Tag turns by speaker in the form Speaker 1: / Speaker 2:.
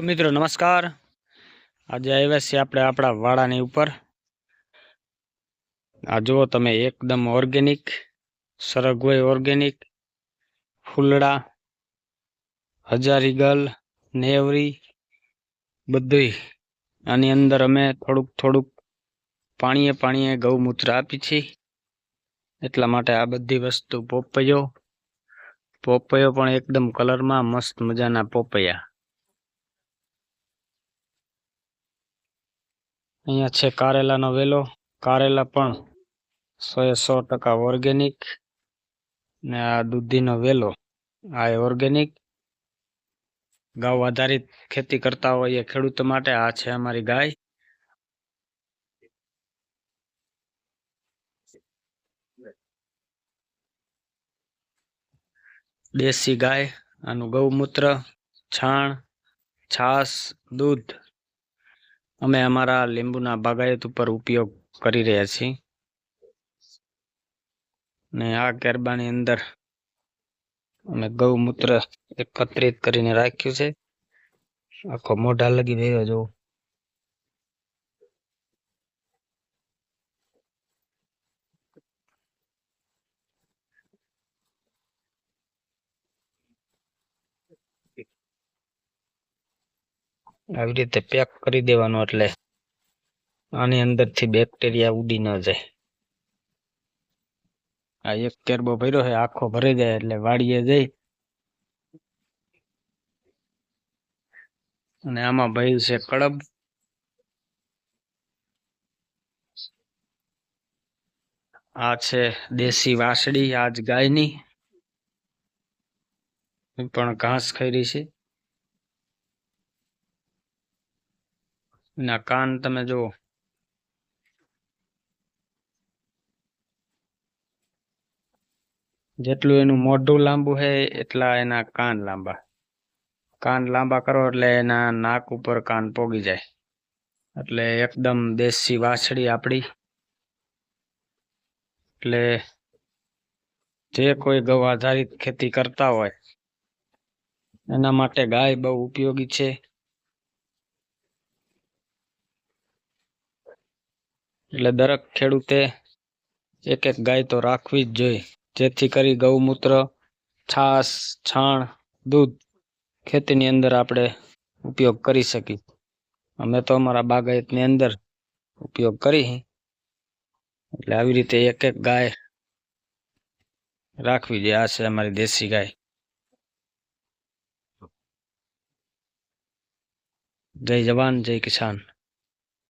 Speaker 1: મિત્રો નમસ્કાર. આજે આવ્યા છીએ આપણે આપણા વાડાની ઉપર. આ જુઓ તમે, એકદમ ઓર્ગેનિક સરગવાઈ ઓર્ગેનિક ફૂલડા હજારીગલ નેવરી, બધુંય. આની અંદર અમે થોડુંક થોડુંક પાણીએ પાણીએ ગૌમૂત્ર આપી છે. એટલા માટે આ બધી વસ્તુ પોપૈયો. પોપૈયો પણ એકદમ કલરમાં મસ્ત મજાના પોપૈયા. અહીંયા છે કારેલાનો વેલો. કારેલા પણ સો એ સો ટકા ઓર્ગેનિક ને આ દૂધીનો વેલો. આ ઓર્ગેનિક ગાવ આધારિત ખેતી કરતા હોઈએ ખેડૂતો માટે આ છે અમારી ગાય. દેશી ગાય, આનું ગૌમૂત્ર, છાણ, છાસ, દૂધ અમે અમારા લીંબુના બાગાયત ઉપર ઉપયોગ કરી રહ્યા છીએ. ને આ કેરબાની અંદર અમે ગૌમૂત્ર એકત્રિત કરીને રાખ્યું છે. આખો મોઢા લગી રહ્યો જો આવી રીતે પેક કરી દેવાનું એટલે આની અંદરથી બેક્ટેરિયા ઉડી ન જાય. આ એક કેરબો ભર્યો છે, આખો ભરી જાય એટલે વાડીએ જઈ અને આમાં ભર્યું છે કડબ. આ છે દેશી વાસળી આજ ગાયની. પણ ઘાસ ખરી રહી છે ના, કાન તમે જુઓ. જેટલું એનું મોઢું લાંબુ છે એટલા એના કાન લાંબા. કાન લાંબા કરો એટલે એના નાક ઉપર કાન પોગી જાય. એટલે એકદમ દેશી વાછડી આપણી એટલે જે કોઈ ગૌ આધારિત ખેતી કરતા હોય, એના માટે ગાય બહુ ઉપયોગી છે. એટલે દરેક ખેડૂતે એક એક ગાય તો રાખવી જ જોઈએ. જેથી કરી ગૌમૂત્ર, છાસ, છાણ, દૂધ ખેતીની અંદર આપણે ઉપયોગ કરી શકીએ. અમે તો અમારા બાગાયતની અંદર ઉપયોગ કરી એટલે આવી રીતે એક એક ગાય રાખવી જોઈએ. આ છે અમારી દેશી ગાય. જય જવાન, જય કિસાન.